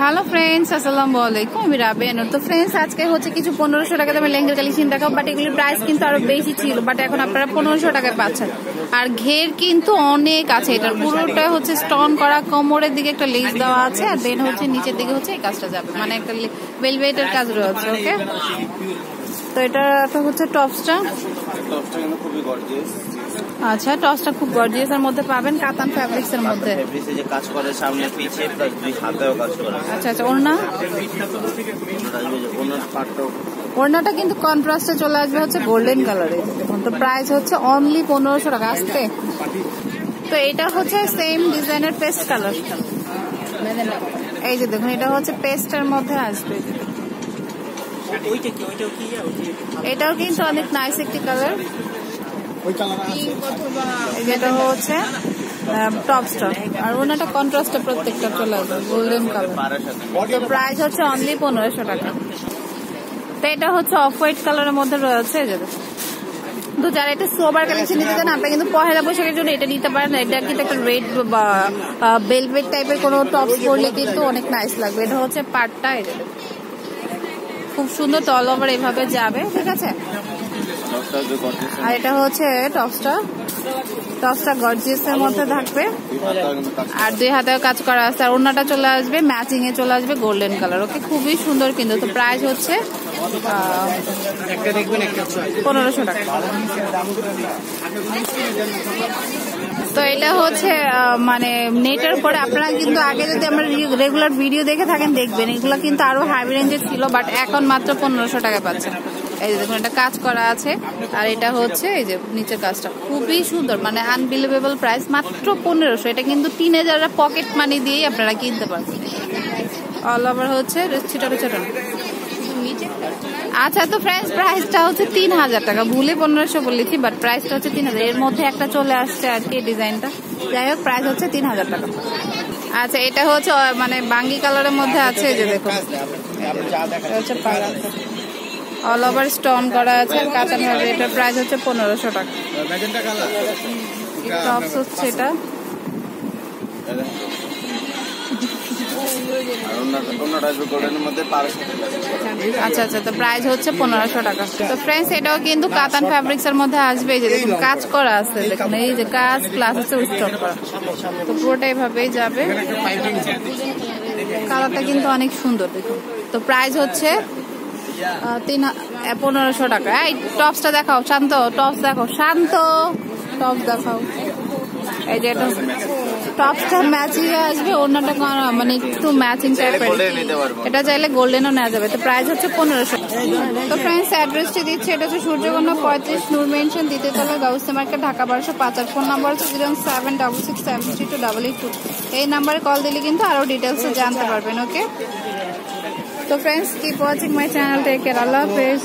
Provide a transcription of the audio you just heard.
Hello friends আসসালামু আলাইকুম আমি রাবেন তো ফ্রেন্ডস আজকে হচ্ছে কিছু পনেরোশো টাকা দামে লেহেঙ্গার কালেকশন দেখাবো বাট এগুলির প্রাইস কিন্তু আরও বেশি ছিল বাট এখন আপনারা পনেরোশো টাকায় পাচ্ছেন। আর ঘের কিন্তু অনেক আছে, এটার পুরোটা হচ্ছে স্টোন করা, কোমরের দিকে একটা লেস দেওয়া আছে, আর দেন হচ্ছে নিচের দিকে হচ্ছে এই কাজটা যাবে মানে একটা বেলভেটের কাজ রয়েছে ওকে তো এটা হচ্ছে টপসটা টপসটা কিন্তু খুবই গর্জিয়াস আচ্ছা টপসটা খুব গর্জিয়াস এর মধ্যে পাবেন কাতান ফ্যাব্রিক্স এর মধ্যে। ফেব্রিক্সে যে কাজ করে সামনে পিছে প্লাস দুই হাতেও কাজ করে। আচ্ছা আচ্ছা ওড়না? ওনার পার্টটাও ওড়নাটা কিন্তু কন্ট্রাস্টে চলে আসবে হচ্ছে গোল্ডেন কালারে দেখুন তো প্রাইস হচ্ছে অনলি পনেরোশো টাকা আসতে তো এটা হচ্ছে সেম ডিজাইনের পেস্ট কালার এই যে দেখুন এটা হচ্ছে পেস্টের মধ্যে আসবে। এটাও কিন্তু অনেক নাইস একটি কালার যেটা হচ্ছে টপস্টা আর ওনাটা কন্ট্রাস্টে প্রত্যেকটা চলে আসবে গোল্ডেন কালার। প্রাইস হচ্ছে অনলি পনেরোশো টাকা। তো এটা হচ্ছে অফ হোয়াইট কালারের মধ্যে রয়েছে যারা এটা সোবার কালেকশন নিতে চান কিন্তু পহেলা বৈশাখের জন্য এটা নিতে পারেন। এটা কিন্তু একটা রেড বা বেলভেট টাইপের কোনো টপস পরলে কিন্তু অনেক নাইস লাগবে। এটা হচ্ছে পাটটা এটা খুব সুন্দর তল ওভার এভাবে যাবে ঠিক আছে? আর এটা হচ্ছে টপসটা। টপসটা গর্জিয়াসের মধ্যে থাকবে। আর দুই হাতেও কাজ করা আছে। আর ওড়নাটা চলে আসবে ম্যাচিং এ চলে আসবে গোল্ডেন কালার ওকে খুবই সুন্দর কিন্তু। তো প্রাইস হচ্ছে পনেরোশো টাকা। তো এটা হচ্ছে মানে নেটের পরে আপনারা কিন্তু আগে যদি আমরা রেগুলার ভিডিও দেখে থাকেন, দেখবেন। এগুলো কিন্তু আরও হাই রেঞ্জের ছিল বাট এখন মাত্র পনেরোশো টাকা পাচ্ছেন। এই যে দেখুন, এটা কাজ করা আছে, আর এটা হচ্ছে এই যে নিচের কাজটা। খুবই সুন্দর মানে আনবিলিভেবল প্রাইস মাত্র পনেরোশো। এটা কিন্তু টিনেজাররা পকেট মানি দিয়েই আপনারা কিনতে পারবেন। অল ওভার হচ্ছে ছিটানো ছিটানো। আচ্ছা তো ফ্রেন্ডস প্রাইসটা হচ্ছে তিন হাজার টাকা। ভুলে পনেরোশো বলেছি বাট প্রাইসটা হচ্ছে তিন হাজার। এর মধ্যে একটা চলে আসছে আর কি ডিজাইনটা যাই হোক প্রাইস হচ্ছে তিন হাজার টাকা। আচ্ছা এটা হচ্ছে মানে বাঙ্গি কালারের মধ্যে আছে যে দেখুন। অল ওভার স্টোন করা আছে কাতান হবে এটার প্রাইস হচ্ছে পনেরোশো টাকা। টপস হচ্ছে এটা। আচ্ছা আচ্ছা তো প্রাইস হচ্ছে পনেরোশো টাকা। তো ফ্রেন্ডস এটাও কিন্তু কাতান ফ্যাব্রিক্স এর মধ্যে আসবে যে দেখুন, কাজ করা আছে, দেখুন, এই যে কাজ প্লাস হচ্ছে স্টক করা। তো পুরোটা এভাবেই যাবে। কালারটা কিন্তু অনেক সুন্দর, দেখুন। তো প্রাইস হচ্ছে তিন পনেরোশো টাকা। এই টপসটা দেখাও, শান্ত টপস দেখাও, শান্ত টপস দেখাও। এই যে এটা টপসটা ম্যাচিং আসবে অন্যটা মানে একটু ম্যাচিং টাইপের এটা চাইলে গোল্ডেনও নেওয়া যাবে। তো প্রাইস হচ্ছে পনেরোশো। তো ফ্রেন্ডস অ্যাড্রেসটি দিচ্ছে এটা হচ্ছে সূর্যকন্যা পঁয়ত্রিশ নূর মেনশন দ্বিতীয়তলা গাউসে মার্কেট ঢাকা বারোশো পাঁচ আর ফোন নাম্বার হচ্ছে zero seven double six seven three two double eight two এই নাম্বারে কল দিলে কিন্তু আরও ডিটেলসে জানতে পারবেন ওকে তো friends keep watching my channel take care আল্লাহ হাফেজ।